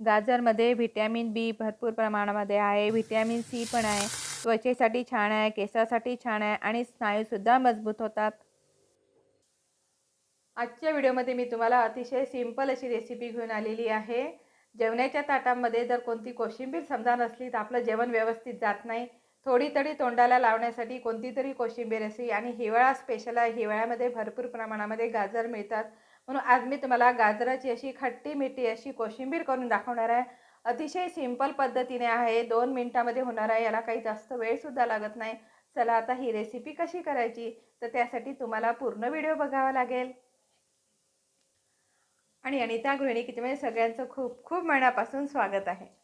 गाजरमध्ये vitamin बी भरपूर प्रमाणामध्ये आहे. व्हिटॅमिन सी पण आहे. त्वचेसाठी छान आहे. केसासाठी छान आहे. आणि स्नायूसुद्धा मजबूत होतात. आजच्या व्हिडिओमध्ये मी तुम्हाला अतिशय सिंपल अशी रेसिपी घेऊन आलेली आहे. जेवणाच्या ताटामध्ये जर कोणती कोशिंबीर समजा नसली तर आपलं जेवण व्यवस्थित जात नाही. थोडी तरी तोंडाला लावण्यासाठी कोणती तरी कोशिंबीर असेल आणि हिवाळा स्पेशल आहे. हिवाळ्यामध्ये भरपूर प्रमाणामध्ये गाजर मिळतात. म्हणून आज मी तुम्हाला गाजराची अशी खट्टी मिठी अशी कोशिंबीर करून दाखवणार आहे. अतिशय सिंपल पद्धतीने आहे. दोन मिनटामध्ये होणार आहे. याला काही जास्त वेळसुद्धा लागत नाही. चला आता ही रेसिपी कशी करायची? तर त्यासाठी तुम्हाला पूर्ण व्हिडिओ बघावा लागेल. आणि अनिता गृहिणी किचनमध्ये सगळ्यांचं खूप खूप मनापासून स्वागत आहे.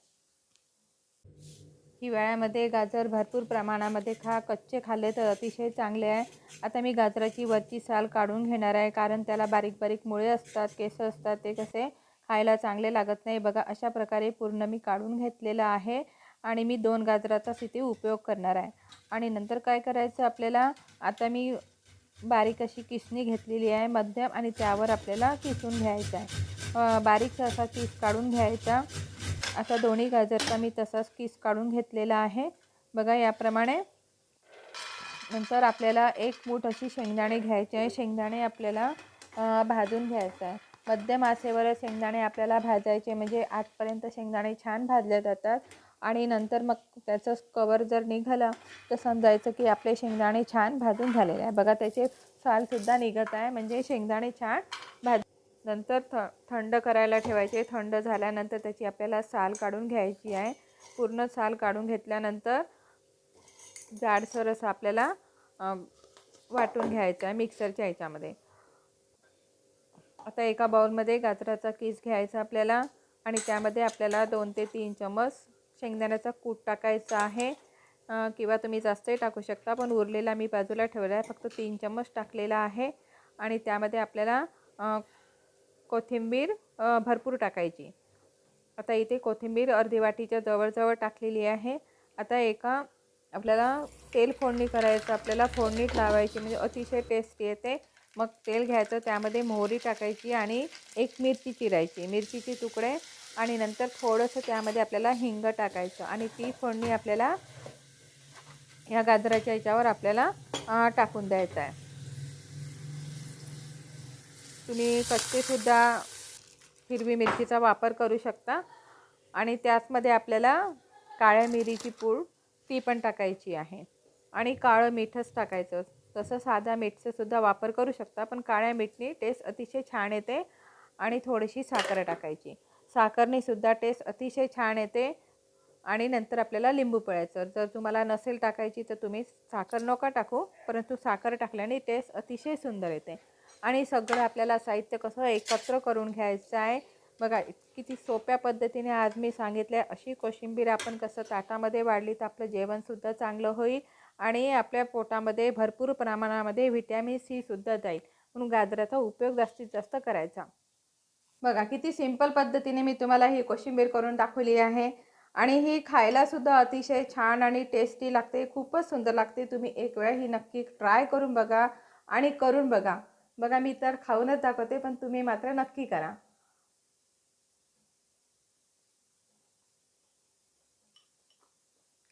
हिवाळ्यामध्ये गाजर भरपूर प्रमाणामध्ये खा कच्चे खाल्ले तर अतिशय चांगले आहे. आता मी गाजराची वरची साल काढून घेणार आहे कारण त्याला बारीक बारीक मुळे असतात केस असतात ते कसे खायला चांगले लागत नाही. बघा अशा प्रकारे पूर्ण मी काढून घेतलेलं आहे आणि मी दोन गाजराचाच इथे उपयोग करणार आहे. आणि नंतर काय करायचं आपल्याला? आता मी बारीक अशी किसणी घेतलेली आहे मध्यम आणि त्यावर आपल्याला किसून घ्यायचं आहे. बारीकसा असा किस काढून घ्यायचा. आता दोन्ही गाजरचा मी तसाच किस काढून घेतलेला आहे. बघा याप्रमाणे नंतर आपल्याला एक मूठ अशी शेंगदाणे घ्यायचे आहे. शेंगदाणे आपल्याला भाजून घ्यायचं आहे. मध्यम आसेवर शेंगदाणे आपल्याला भाजायचे म्हणजे आजपर्यंत शेंगदाणे छान भाजले जातात. आणि नंतर मग त्याचं कवर जर निघालं तर समजायचं की आपले शेंगदाणे छान भाजून झालेले आहे. बघा त्याचे सालसुद्धा निघत आहे. म्हणजे शेंगदाणे छान भाज नंतर थ थंड करायला ठेवायचे. थंड झाल्यानंतर त्याची आपल्याला साल काढून घ्यायची आहे. पूर्ण साल काढून घेतल्यानंतर जाडसर असं आपल्याला वाटून घ्यायचं आहे मिक्सरच्या ह्याच्यामध्ये. आता एका बाउलमध्ये गाजराचा किस घ्यायचा आपल्याला आणि त्यामध्ये आपल्याला दोन ते तीन चमच शेंगदाण्याचा कूट टाकायचा आहे. किंवा तुम्ही जास्तही टाकू शकता पण उरलेला मी बाजूला ठेवला आहे. फक्त तीन चम्मच टाकलेला आहे. आणि त्यामध्ये आपल्याला कोथिंबीर भरपूर टाकायची. आता इथे कोथिंबीर अर्धी वाटीच्या जवळजवळ टाकलेली आहे. आता एका आपल्याला तेल फोडणी करायचं आपल्याला फोडणीत लावायची म्हणजे अतिशय टेस्टी येते. मग तेल घ्यायचं त्यामध्ये मोहरी टाकायची आणि एक मिरची चिरायची. मिरचीचे तुकडे आणि नंतर थोडंसं त्यामध्ये आपल्याला हिंग टाकायचं आणि ती फोडणी आपल्याला या गाजराच्या याच्यावर आपल्याला टाकून द्यायचं आहे. तुम्ही कच्चीसुद्धा हिरवी मिरचीचा वापर करू शकता. आणि त्याचमध्ये आपल्याला काळ्या मिरीची पूड ती पण टाकायची आहे. आणि काळं मीठच टाकायचं. तसं साध्या मीठचासुद्धा वापर करू शकता पण काळ्या मीठनी टेस्ट अतिशय छान येते आणि थोडीशी साखर टाकायची. साखरनीसुद्धा टेस्ट अतिशय छान येते आणि नंतर आपल्याला लिंबू पिळायचं. जर तुम्हाला नसेल टाकायची तर तुम्ही साखर नका टाकू परंतु साखर टाकल्याने टेस्ट अतिशय सुंदर येते. आणि सगळं आपल्याला साहित्य कसं एकत्र करून घ्यायचं आहे. बघा किती सोप्या पद्धतीने आज मी सांगितलं आहे अशी कोशिंबीर आपण कसं ताटामध्ये वाढली तर आपलं जेवणसुद्धा चांगलं होईल आणि आपल्या पोटामध्ये भरपूर प्रमाणामध्ये व्हिटॅमिन सीसुद्धा जाईल. म्हणून गाजराचा उपयोग जास्तीत जास्त करायचा. बघा किती सिंपल पद्धतीने मी तुम्हाला ही कोशिंबीर करून दाखवली आहे आणि ही खायलासुद्धा अतिशय छान आणि टेस्टी लागते खूपच सुंदर लागते. तुम्ही एक वेळा ही नक्की ट्राय करून बघा आणि करून बघा. बघा मी तर खाऊनच दाखवते पण तुम्ही मात्र नक्की करा.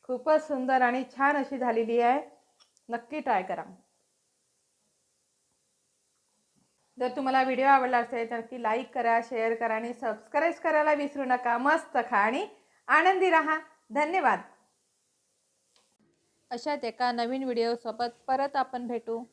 खूपच सुंदर आणि छान अशी झालेली आहे. नक्की ट्राय करा. जर तुम्हाला व्हिडिओ आवडला असेल तर नक्की लाईक करा शेअर करा आणि सबस्क्राईब करायला विसरू नका. मस्त खा आणि आनंदी राहा. धन्यवाद. अशाच एका नवीन व्हिडिओसोबत परत आपण भेटू.